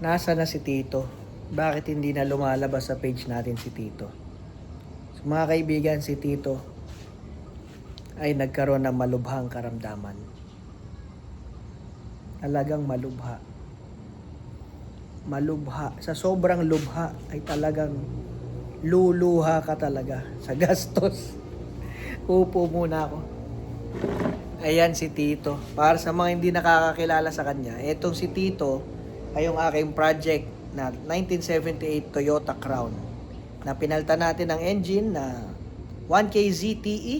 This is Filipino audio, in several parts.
Nasa na si Tito? Bakit hindi na lumalabas sa page natin si Tito? So, mga kaibigan, si Tito ay nagkaroon ng malubhang karamdaman. Talagang malubha. Malubha. Sa sobrang lubha ay talagang luluha ka talaga sa gastos. Upo muna ako. Ayan si Tito. Para sa mga hindi nakakakilala sa kanya, etong si Tito ay yung aking project na 1978 Toyota Crown na pinalta natin ang engine na 1K ZTE.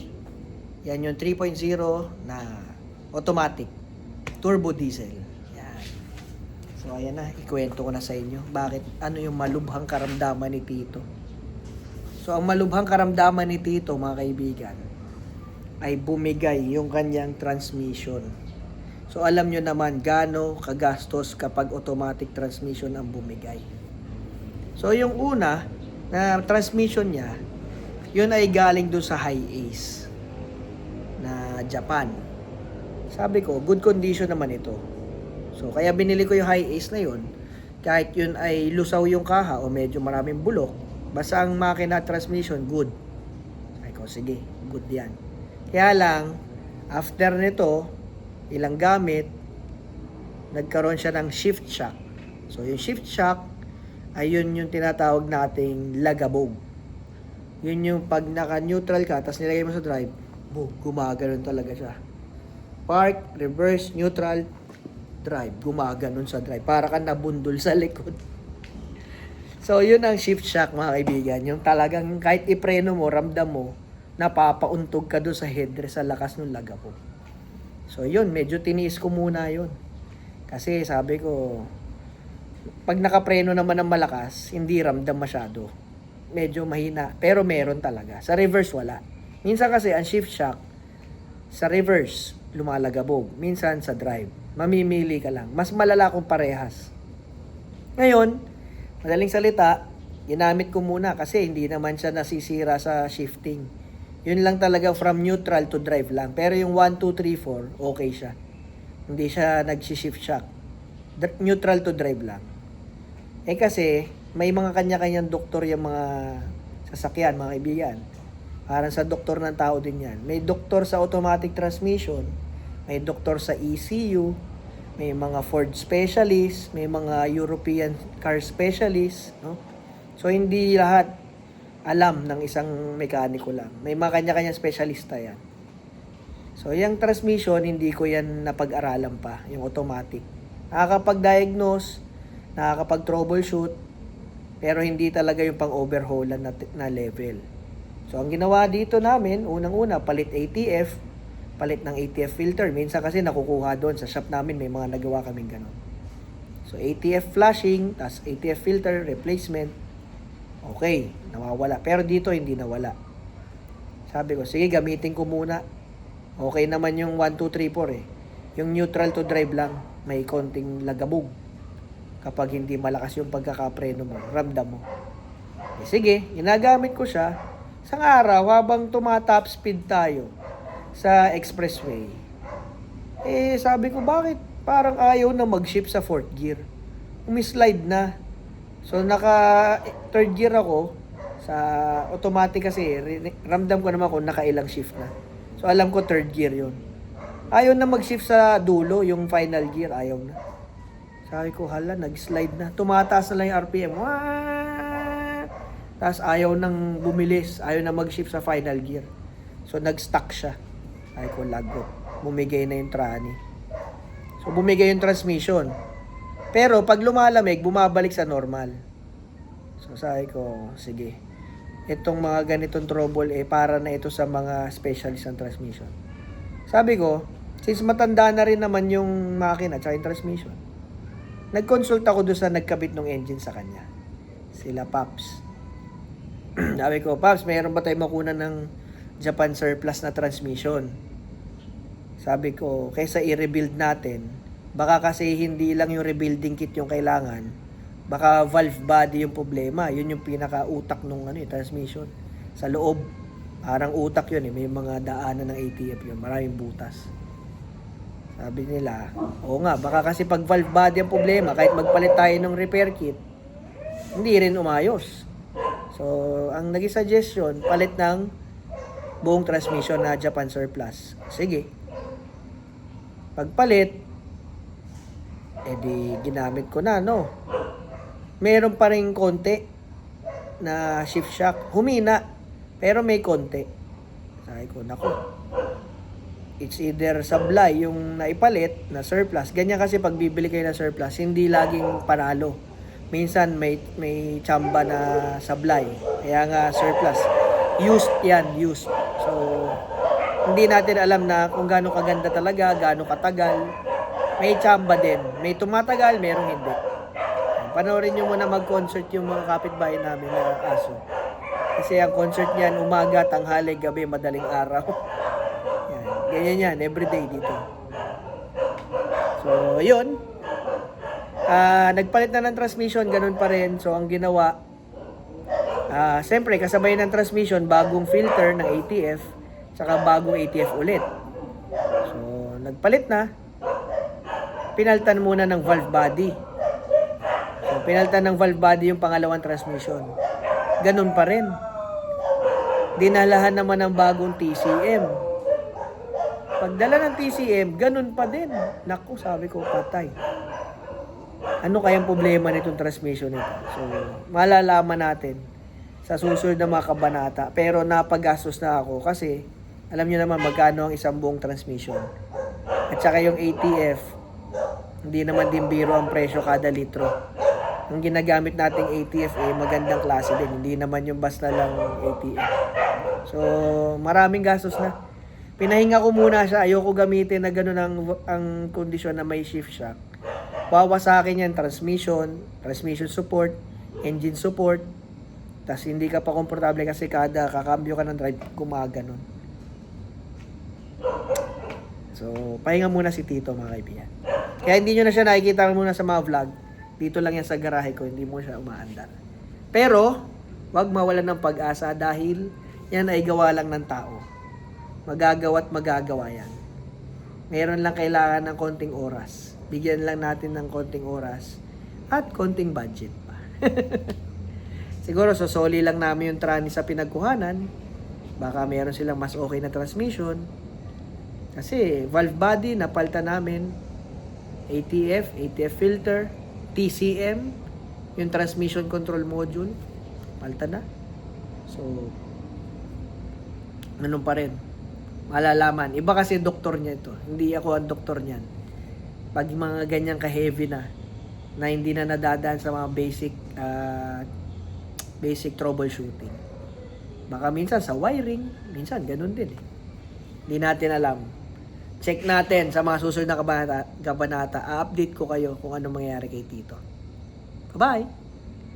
Yan yung 3.0 na automatic turbo diesel. Yan. So ayan na, ikwento ko na sa inyo bakit ano yung malubhang karamdaman ni Tito. So ang malubhang karamdaman ni Tito mga kaibigan ay bumigay yung kanyang transmission. So alam nyo naman gaano kagastos kapag automatic transmission ang bumigay. So yung una na transmission niya, yun ay galing doon sa high ace na Japan. Sabi ko, good condition naman ito. So kaya binili ko yung high ace na yun. Kahit yun ay lusaw yung kaha o medyo maraming bulok, basta ang makina transmission, good. Sabi ko, sige, good yan. Kaya lang, after nito, ilang gamit, nagkaroon siya ng shift shock. So, yung shift shock, ay yun yung tinatawag nating lagabog. Yun yung pag naka-neutral ka, tapos nilagay mo sa drive, boom, gumaganon talaga siya. Park, reverse, neutral, drive. Gumaganon sa drive. Para ka nabundol sa likod. So, yun ang shift shock mga kaibigan. Yung talagang kahit ipreno mo, ramdam mo, napapauntog ka doon sa headrest sa lakas ng lagabog. So, yun, medyo tiniis ko muna yun. Kasi sabi ko, pag nakapreno naman ng malakas, hindi ramdam masyado. Medyo mahina. Pero meron talaga. Sa reverse, wala. Minsan kasi, ang shift shock, sa reverse, lumalagabog. Minsan sa drive. Mamimili ka lang. Mas malala kung parehas. Ngayon, madaling salita, ginamit ko muna kasi hindi naman siya nasisira sa shifting. Yun lang talaga from neutral to drive lang. Pero yung 1, 2, 3, 4, okay siya. Hindi siya nag-shift shock. Neutral to drive lang. Eh kasi, may mga kanya-kanyang doktor yung mga sasakyan, mga kaibigan. Parang sa doktor ng tao din yan. May doktor sa automatic transmission, may doktor sa ECU, may mga Ford specialist, may mga European car specialist, no? So hindi lahat alam ng isang mekaniko lang. May mga kanya-kanya specialista yan. So yung transmission, hindi ko yan napag-aralan pa, yung automatic. Nakakapag-diagnose, nakakapag-troubleshoot, pero hindi talaga yung pang-overhaulan na, na level. So ang ginawa dito namin, unang-una, palit ATF, palit ng ATF filter. Minsan kasi nakukuha doon sa shop namin, may mga nagawa kaming ganun. So ATF flushing, tas ATF filter, replacement. Okay, nawawala. Pero dito hindi nawala. Sabi ko, sige gamitin ko muna. Okay naman yung 1, 2, 3, 4 eh. Yung neutral to drive lang, may konting lagabog. Kapag hindi malakas yung pagkakapreno mo, ramdam mo. Eh, sige, ginagamit ko siya. Sa araw, habang tumatop speed tayo sa expressway, eh sabi ko, bakit parang ayaw na mag-shift sa fourth gear? Umislide na. So naka third gear ako sa automatic kasi ramdam ko naman kung nakailang shift na. So alam ko third gear 'yon. Ayaw na mag-shift sa dulo, yung final gear ayaw na. Sabi ko, hala, nag-slide na. Tumataas na lang yung RPM. Wah! Tapos ayaw nang bumilis, ayaw na mag-shift sa final gear. So nag-stuck siya. Sabi ko, lagot. Bumigay na yung trani. So bumigay yung transmission. Pero pag lumalamig, bumabalik sa normal. So sabi ko, sige. Itong mga ganitong trouble eh para na ito sa mga specialist ng transmission. Sabi ko, since matanda na rin naman yung makina at yung transmission, nag-consult ako doon sa nagkabit ng engine sa kanya. Sila Paps. Sabi ko, Paps, mayroon ba tayo makunan ng Japan surplus na transmission? Sabi ko, kaysa i-rebuild natin, baka kasi hindi lang yung rebuilding kit yung kailangan, baka valve body yung problema. Yun yung pinaka-utak nung ano, eh, transmission. Sa loob, parang utak yun eh. May mga daanan ng ATF yun. Maraming butas. Sabi nila, oo nga, baka kasi pag valve body ang problema, kahit magpalit tayo ng repair kit, hindi rin umayos. So, ang naging suggestion, palit ng buong transmission na Japan surplus. Sige. Pagpalit, edi ginamit ko na, no? Meron pa rin konti na shift shock. Humina, pero may konti. Sabi ko, nako, it's either sablay yung naipalit na surplus. Ganyan kasi pag bibili kayo ng surplus, hindi laging panalo. Minsan may may chamba na sablay. Kaya nga surplus. Used yan, used. So, hindi natin alam na kung gaano kaganda talaga, gaano katagal. May chamba din. May tumatagal, merong hindi. Panoorin nyo muna mag-concert yung mga kapitbahay namin na aso. Kasi ang concert niyan, umaga, tanghali, gabi, madaling araw. Yan. Ganyan yan, everyday dito. So, yun. Ah, nagpalit na ng transmission, ganun pa rin. So, ang ginawa, ah, siyempre, kasabay ng transmission, bagong filter ng ATF, saka bagong ATF ulit. So, nagpalit na. Pinaltan muna ng valve body. So, pinaltan ng valve yung pangalawang transmission. Ganun pa rin. Dinalahan naman ng bagong TCM. Pagdala ng TCM, ganun pa din. Naku, sabi ko, patay. Ano kayang problema nitong transmission nito? So, malalaman natin sa susunod na mga kabanata. Pero napagastos na ako kasi alam niyo naman magkano ang isang buong transmission. At saka yung ATF, hindi naman din biro ang presyo kada litro. Ang ginagamit nating ATF eh magandang klase din. Hindi naman yung basta lang ATF. So, maraming gastos na. Pinahinga ko muna siya. Ayoko gamitin na gano'n ang, ang kondisyon na may shift shock. Wawa sa akin yan, transmission, transmission support, engine support. Tapos hindi ka pa komportable kasi kada kakambyo ka ng drive, gumaganon. So, pahinga muna si Tito mga kaibigan. Kaya hindi nyo na siya nakikita muna sa mga vlog. Dito lang yan sa garahe ko, hindi mo siya umaandar. Pero, wag mawalan ng pag-asa dahil yan ay gawa lang ng tao. Magagawa at magagawa yan. Meron lang kailangan ng konting oras. Bigyan lang natin ng konting oras at konting budget pa. Siguro sosoli lang namin yung trani sa pinagkuhanan. Baka meron silang mas okay na transmission. Kasi valve body napalta namin. ATF, ATF filter, TCM, yung transmission control module, palta na. So, ganun pa rin. Malalaman. Iba kasi doktor niya ito. Hindi ako ang doktor niyan. Pag mga ganyan ka-heavy na, na hindi na nadadaan sa mga basic ah, basic troubleshooting. Baka minsan sa wiring, minsan ganun din eh. Hindi natin alam. Check natin sa mga susunod na kabanata, kabanata. A-update ko kayo kung ano mangyayari kay Tito. Bye-bye!